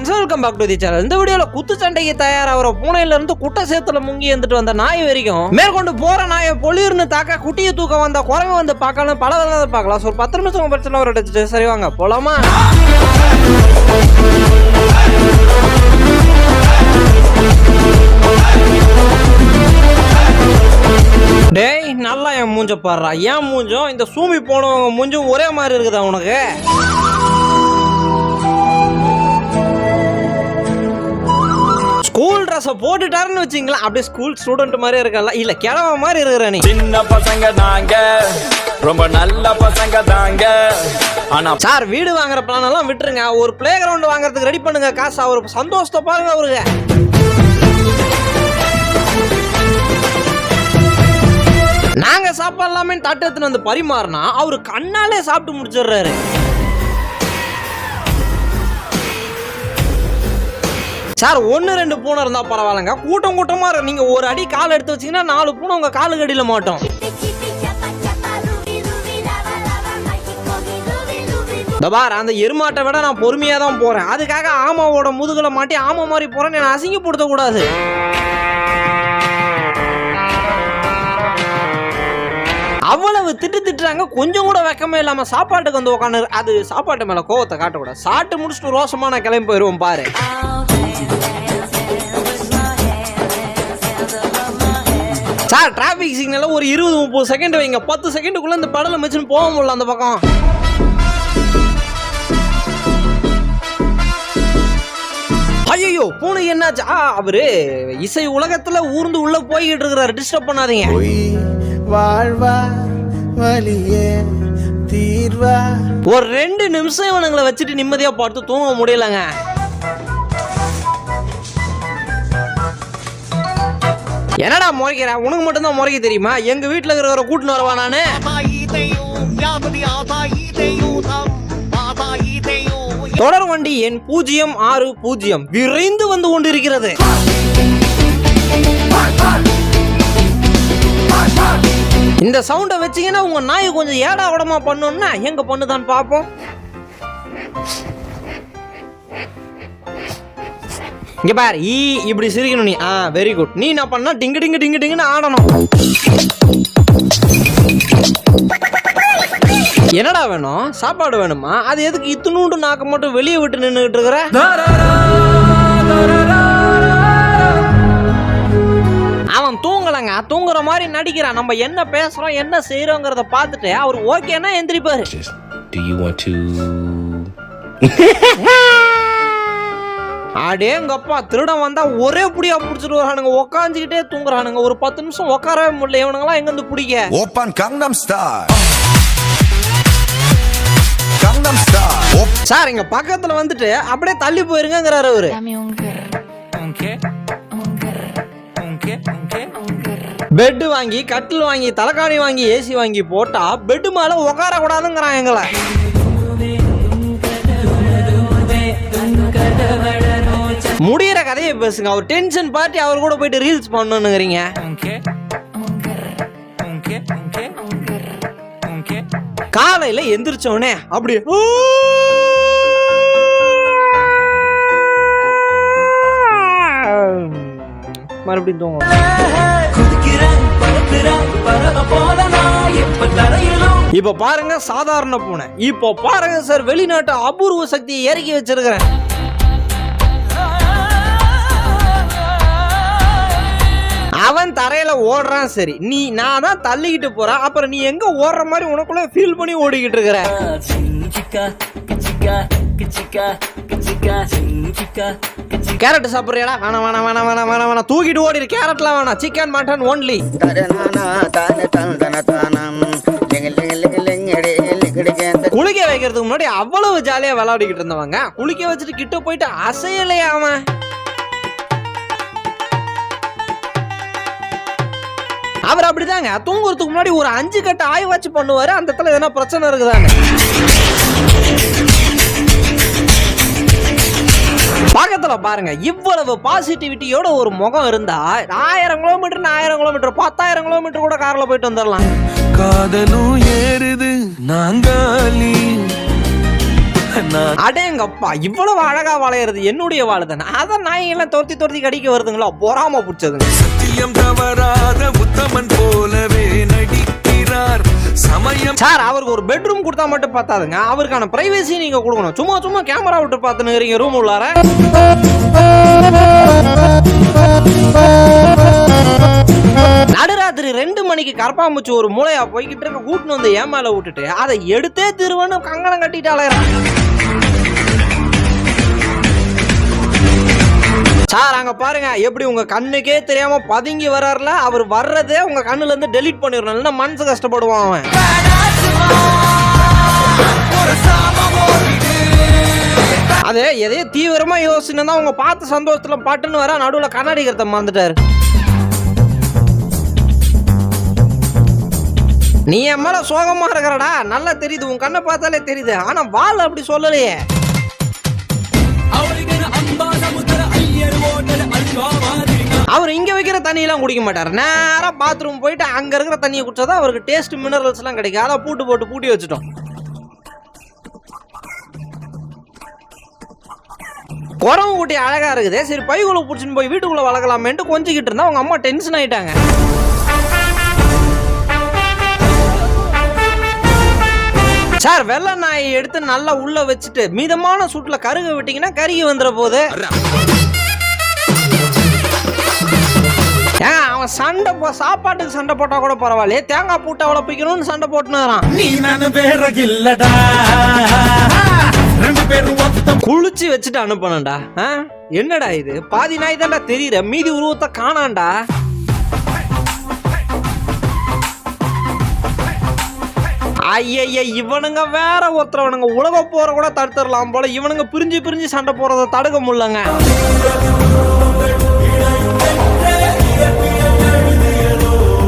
Friends welcome back to the channel இந்த வீடியோல குத்து சண்டைக்கு தயாராகிற பூனையில இருந்து குட்டை சேத்துல முங்கி இருந்துட்டு வந்த நாய் வரைக்கும் மேற்கொண்டு போற நாயை பொலிர்னு தாக்க குட்டியை தூக்க வந்த குரங்கு வந்து பார்க்கலாம் பல விதத்தை பார்க்கலாம் ஸோ ஒரு பத்து நிமிஷம் பிரச்சனை ஒரு அடிச்சுட்டு சரி வாங்க போலாமா? டேய் நல்லா என் மூஞ்ச பாடுறா. ஏன் மூஞ்சும் இந்த சூமி போனவங்க மூஞ்சும் ஒரே மாதிரி இருக்குதா உனக்கு? ஸ்கூல் ட்ரெஸ்ஸை போட்டுட்டாருன்னு வச்சிங்களா அப்படியே ஸ்கூல் ஸ்டூடெண்ட் மாதிரி இருக்கல இல்ல கிழவ மாதிரி இருக்கிற நீ. சின்ன பசங்க நாங்க ரொம்ப நல்ல பசங்க தாங்க. ஆனா சார் வீடு வாங்குற பிளான் எல்லாம் விட்டுருங்க. ஒரு பிளே கிரவுண்ட் வாங்குறதுக்கு ரெடி பண்ணுங்க காசு. அவர் சந்தோஷத்தை பாருங்க அவருக்கு. நாங்க சாப்பாடலாமே தட்டு எடுத்துன்னு வந்து பரிமாறினா அவரு கண்ணாலே சாப்பிட்டு முடிச்சிடுறாரு. சார் ஒன்று ரெண்டு பூனை இருந்தால் பரவாயில்லைங்க. கூட்டம் கூட்டமாக இருக்கும் நீங்கள் ஒரு அடி கால் எடுத்து வச்சீங்கன்னா நாலு பூனை உங்கள் காலுக்கு அடியில் மாட்டோம். இந்த பார் அந்த எருமாட்டை விட நான் பொறுமையாக தான் போகிறேன் அதுக்காக ஆமாவோட முதுகில் மாட்டி ஆமா மாதிரி போகிறேன்னு என்னை அசிங்கப்படுத்தக்கூடாது. அவ்வளவு திட்டு திட்டுறாங்க. கொஞ்சம் கூட வெக்கமே இல்லாமல் சாப்பாட்டுக்கு வந்து உட்காந்து அது சாப்பாட்டு மேலே கோவத்தை காட்டக்கூடாது. சாப்பிட்டு முடிச்சுட்டு ரோசமான நான் கிளம்பி போயிருவோம் பாரு. சார் டிராபிக் சிக்னல்ல ஒரு இருபது முப்பது செகண்ட் வைங்க. பத்து செகண்டுக்குள்ள இந்த படலை வச்சுன்னு போக முடியல அந்த பக்கம். ஐயோ பூனை என்னாச்சு? ஆ அவரு இசை உலகத்துல ஊர்ந்து உள்ள போய்கிட்டு இருக்கிறாரு. டிஸ்டர்ப் பண்ணாதீங்க. வாழ்வா வலியே தீர்வா. ஒரு ரெண்டு நிமிஷம் இவனுங்களை வச்சுட்டு நிம்மதியா பார்த்து தூங்க முடியலங்க. என்னடா முறைக்கிற? உனக்கு மட்டும்தான் முறைக்க தெரியுமா? எங்க வீட்டுல இருக்கிறவரை கூட்டின்னு வருவா நானு? தொடர் வண்டி எண் பூஜ்ஜியம் ஆறு பூஜ்ஜியம். விரைந்து வந்து கொண்டிருக்கிறது. இந்த சவுண்டை வச்சீங்கன்னா உங்க நாய் கொஞ்சம் ஏடா உடமா பண்ணணும்னா எங்க பண்ணுதான்னு பார்ப்போம். இங்க பாரு ஈ இப்படி சிரிக்கணும் நீ. ஆ வெரி குட் நீ என்ன பண்ணா டிங்கு டிங்கு டிங்கு டிங்குன்னு ஆடணும். என்னடா வேணும்? சாப்பாடு வேணுமா? அது எதுக்கு இத்துணூண்டு நாக்க மட்டும் வெளியே விட்டு நின்றுகிட்டு இருக்கிற? அவன் தூங்கலங்க. தூங்குற மாதிரி நடிக்கிறான். நம்ம என்ன பேசுறோம் என்ன செய்யறோங்கிறத பார்த்துட்டு அவர் ஓகேன்னா எந்திரிப்பாரு. அடே எங்கப்பா திருடம் வந்தால் ஒரே புடியா பிடிச்சிட்டு வரானுங்க உக்காந்துக்கிட்டே தூங்குறானுங்க. ஒரு பத்து நிமிஷம் உட்காரவே முடியல. இவனுங்களாம் எங்கேருந்து பிடிக்க? Open Gangnam star Gangnam star sir இங்க பக்கத்துல வந்துட்டு அப்படியே தள்ளி போயிருங்கிறாரு அவரு. பெட் வாங்கி கட்டில் வாங்கி தலைக்காணி வாங்கி ஏசி வாங்கி போட்டா பெட்டு மேல உட்கார கூடாதுங்கிறாங்க எங்களை. முடியிற கதையை பேசுங்க. அவர் டென்ஷன் பார்ட்டி அவர் கூட போயிட்டு ரீல்ஸ் பண்ணணுங்கிறீங்க. காலையில எந்திரிச்ச உடனே அப்படியே "ஊ!" மறுபடியும் தூங்க இப்ப பாருங்க சாதாரண பூனை. இப்போ பாருங்க சார் வெளிநாட்டு அபூர்வ சக்தியை இறக்கி வச்சிருக்கிறேன். தரையில ஓடுறான் சரி. நீ நான் தான் தள்ளிக்கிட்டு போறேன். அப்புறம் நீ எங்க ஓடுற மாதிரி உனக்குள்ள ஃபீல் பண்ணி ஓடிக்கிட்டு இருக்கிற? கேரட் சாப்பிடுறியாடா? வேணாம் வேணாம் வேணாம் வேணாம் வேணாம் வேணாம். தூக்கிட்டு ஓடிடு கேரட்லாம் வேணாம். சிக்கன் மட்டன் ஒன்லி குளிக்க வைக்கிறதுக்கு முன்னாடி அவ்வளவு ஜாலியா விளையாடிக்கிட்டு இருந்தவங்க. குளிக்க வச்சுட்டு கிட்ட போயிட்டு அசையலையா அவர் அப்படிதாங்க. தூங்குறதுக்கு முன்னாடி ஒரு அஞ்சு கட்ட ஆய்வாச்சு பண்ணுவாரு. அந்த இடத்துல எதனா பிரச்சனை இருக்குதாங்க பக்கத்துல பாருங்க இவ்வளவு பாசிட்டிவிட்டியோட ஒரு முகம் இருந்தா ஆயிரம் கிலோமீட்டர் ஆயிரம் கிலோமீட்டர் பத்தாயிரம் கிலோமீட்டர் கூட கார்ல போயிட்டு வந்துடலாம். காதலும் ஏறுது நாங்காலி. நான் அடேங்கப்பா இவ்வளவு அழகா வளையிறது என்னுடைய வாழு தானே. அதான் நாயெல்லாம் துரத்தி துரத்தி கடிக்க வருதுங்களா? பொறாம பிடிச்சதுங்க. சத்தியம் தவறாத உத்தமன் போலவே நடிக்கிறார். சமயம் சார் அவருக்கு ஒரு பெட்ரூம் கொடுத்தா மட்டும் பத்தாதுங்க. அவருக்கான பிரைவசி நீங்க கொடுக்கணும். சும்மா சும்மா கேமரா விட்டு பார்த்துன்னு ரூம் உள்ளார. நடுராத்திரி ரெண்டு மணிக்கு கரப்பாம்பூச்சி ஒரு மூளையா போய்கிட்டு இருக்க. கூட்டுன்னு வந்து ஏமால விட்டுட்டு அதை எடுத்தே திருவன்னு கங்கணம் கட்டிட்டு சார் அங்க பாருங்க. எப்படி உங்க கண்ணுக்கே தெரியாம பதுங்கி வர்றாருல அவர் வர்றதே உங்க கண்ணுல இருந்து டெலிட் பண்ணிடணும். இல்லைன்னா மனசு கஷ்டப்படுவான் அவன். அது எதையோ தீவிரமா யோசனை தான் உங்க பார்த்து சந்தோஷத்துல பாட்டுன்னு வர நடுவில் கண்ணாடி கருத்த மறந்துட்டாரு. நீ என் மேல சோகமா இருக்கிறடா. நல்லா தெரியுது. உன் கண்ணை பார்த்தாலே தெரியுது. ஆனா வால் அப்படி சொல்லலையே. அவர் இங்கே வைக்கிற தண்ணியெல்லாம் குடிக்க மாட்டார். நேராக பாத்ரூம் போயிட்டு அங்கே இருக்கிற தண்ணியை குடிச்சாதான் அவருக்கு டேஸ்ட் மினரல்ஸ்லாம் கிடைக்கும். அதை பூட்டு போட்டு பூட்டி வச்சுட்டோம். குறவு குட்டி அழகாக இருக்குது. சரி பைக்குள்ளே பிடிச்சின்னு போய் வீட்டுக்குள்ளே வளர்க்கலாமேன்ட்டு கொஞ்சிக்கிட்டு இருந்தா அவங்க அம்மா டென்ஷன் ஆயிட்டாங்க. சார் வெள்ளை நாயை எடுத்து நல்லா உள்ள வச்சுட்டு மீதமான சூட்டில் கருக விட்டீங்கன்னா கருகி வந்துட போகுது. சண்டை போ சாப்பாட்டுக்கு சண்டை போட்டா கூட பரவாயில்லையே தேங்காய் பூட்டை அவ்வளோ பிக்கணும்னு சண்டை போட்டுனுறான் நீ நானு வேற இல்லடா. ரெண்டு பேரும் குளிச்சு வச்சுட்டு அனுப்பணும்டா? என்னடா இது? பாதி நாய் தான்டா தெரியுற. மீதி உருவத்தை காணாண்டா ஐயய்ய இவனுங்க வேற ஒருத்தரவனுங்க. உலக போற கூட தடுத்துடலாம் போல. இவனுங்க பிரிஞ்சு பிரிஞ்சு சண்டை போறத தடுக்க முடியலங்க.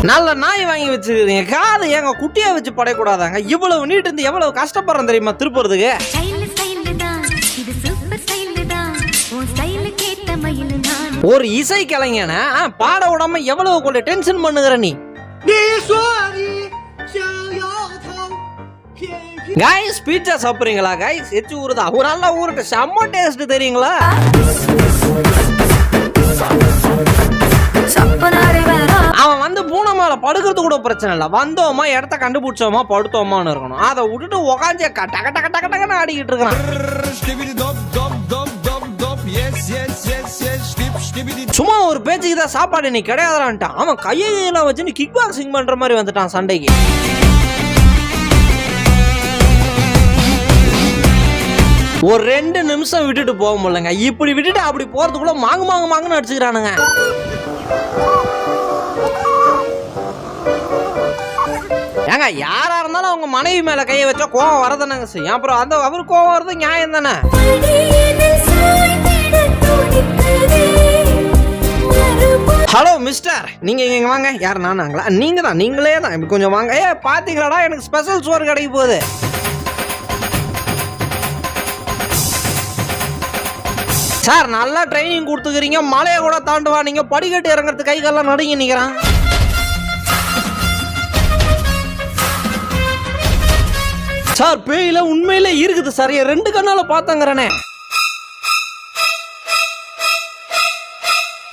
நல்ல நாய் வாங்கி வச்சிருக்கீங்க காது ஏங்க குட்டியா வச்சு படையக்கூடாதாங்க? இவ்வளவு நீட்டு இருந்து எவ்வளவு கஷ்டப்படுறேன் தெரியுமா திருப்புறதுக்கு? ஒரு இசை கலைஞனை பாட விடாம எவ்வளவு கொண்டு டென்ஷன் பண்ணுகிற நீ? கைஸ் பீட்சா சாப்பிடுறீங்களா கைஸ் எச்சு ஊறுதா. ஒரு நல்ல ஊருக்கு செம்ம டேஸ்ட் தெரியுங்களா? அவன் வந்து பூனை மேலே படுக்கிறது கூட பிரச்சனை இல்லை. வந்தோமா இடத்த கண்டுபிடிச்சோமா படுத்தோமான்னு இருக்கணும். அதை விட்டுட்டு உக்காஞ்சி டக டக டக டகன்னு ஆடிக்கிட்டு இருக்கிறான் சும்மா ஒரு பேச்சுக்கு தான் சாப்பாடு நீ கிடையாதுடான்ட்டான். அவன் கையை கையெல்லாம் வச்சு கிக் பாக்ஸிங் பண்ற மாதிரி வந்துட்டான் சண்டைக்கு. ஒரு ரெண்டு நிமிஷம் விட்டுட்டு போக முடியலங்க. இப்படி விட்டுட்டு அப்படி போறதுக்குள்ள மாங்கு மாங்கு மாங்குன்னு அடிச்சுக்கிறானுங்க. ஏங்க யாரா இருந்தாலும் அவங்க மனைவி மேல கையை வச்சா கோவம் வரதானங்க செய்யும். அப்புறம் அந்த அவரு கோவம் வர்றது நியாயம் தானே? Hello mister. நீங்க இங்க வாங்க. யார் நானாங்களா நீங்க தான் நீங்களே தான். இப்படி கொஞ்சம் வாங்க. ஏ பாத்தீங்களாடா எனக்கு ஸ்பெஷல் சோறு கிடைக்க போகுது. சார் நல்லா ட்ரைனிங் கொடுத்துக்கிறீங்க. மலையை கூட தாண்டுவா. நீங்க படிக்கட்டு இறங்குறது கை கால்லாம் நடுங்கி நிக்கிறான். சார் பேயில உண்மையில இருக்குது சார். என் ரெண்டு கண்ணால பாத்தங்கிறனே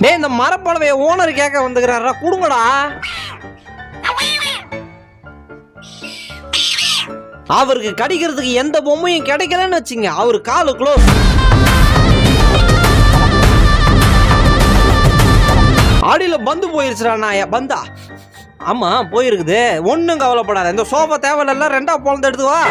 டே இந்த மரப்பழவைய ஓனர் கேட்க வந்துக்கிறாரா கொடுங்கடா. அவருக்கு கடிக்கிறதுக்கு எந்த பொம்மையும் கிடைக்கலன்னு வச்சுங்க. அவர் காலு க்ளோஸ் அடியில் பந்து போயிருச்சுடா நான் பந்தா. ஆமாம் போயிருக்குது. ஒன்றும் கவலைப்படாத. இந்த சோஃபா தேவையில்ல ரெண்டா போலந்து எடுத்து வா.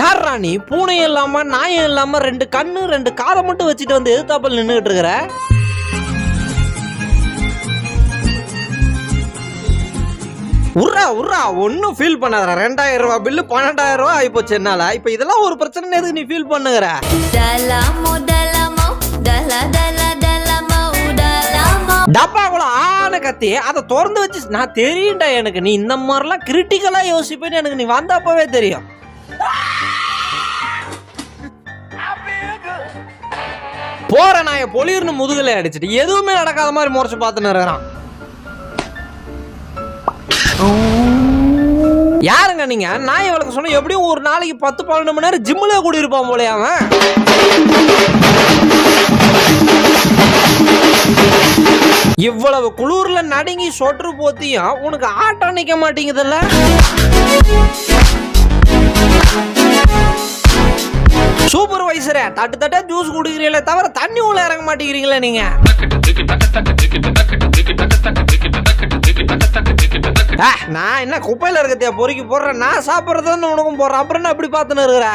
யார் நீ? பூனையும் இல்லாமல் நாயும் இல்லாமல் ரெண்டு கண்ணு ரெண்டு காதை மட்டும் வச்சுட்டு வந்து எதிர்த்தாப்பல் நின்றுக்கிட்டு இருக்கிற? உர்ரா உர்ரா ஒன்றும் ஃபீல் பண்ணாத ரெண்டாயிரம் ரூபா பில்லு பன்னெண்டாயிரம் ரூபா ஆகி போச்சு என்னால. இப்போ இதெல்லாம் ஒரு பிரச்சனை எதுக்கு நீ ஃபீல் பண்ணுகிற? டப்பாக்குள்ள ஆன கத்தி அதை திறந்து வச்சு நான் தெரியும்டா எனக்கு. நீ இந்த மாதிரிலாம் கிரிட்டிக்கலா யோசிப்பேன்னு எனக்கு நீ வந்தப்பவே தெரியும். போற நாய பொலிர்னு முதுகுல அடிச்சிட்டு எதுவுமே நடக்காத மாதிரி முறைச்சு பார்த்துன்னு இருக்கிறான். யாருங்க நீங்க? நாய் வளர்க்க சொன்னா எப்படியும் ஒரு நாளைக்கு பத்து பன்னெண்டு மணி நேரம் ஜிம்ல கூடி இருப்பான் போலயே அவன். இவ்வளவு குளூர்ல நடுங்கி சொட்டு போத்தியும் உனக்கு ஆட்டம் நிக்க மாட்டேங்குதுல்ல? சூப்பர்வைசரே தட்டு தட்டா ஜூஸ் குடிக்கிறீங்களே தவிர தண்ணி உள்ள இறங்க மாட்டேங்கிறீங்களே நீங்க. நான் என்ன குப்பையில இருக்கத்தையா பொறுக்கி போடுறேன்? நான் சாப்பிட்றதுன்னு உனக்கும் போடுறேன். அப்புறம் என்ன அப்படி பார்த்துன்னு இருக்கிற?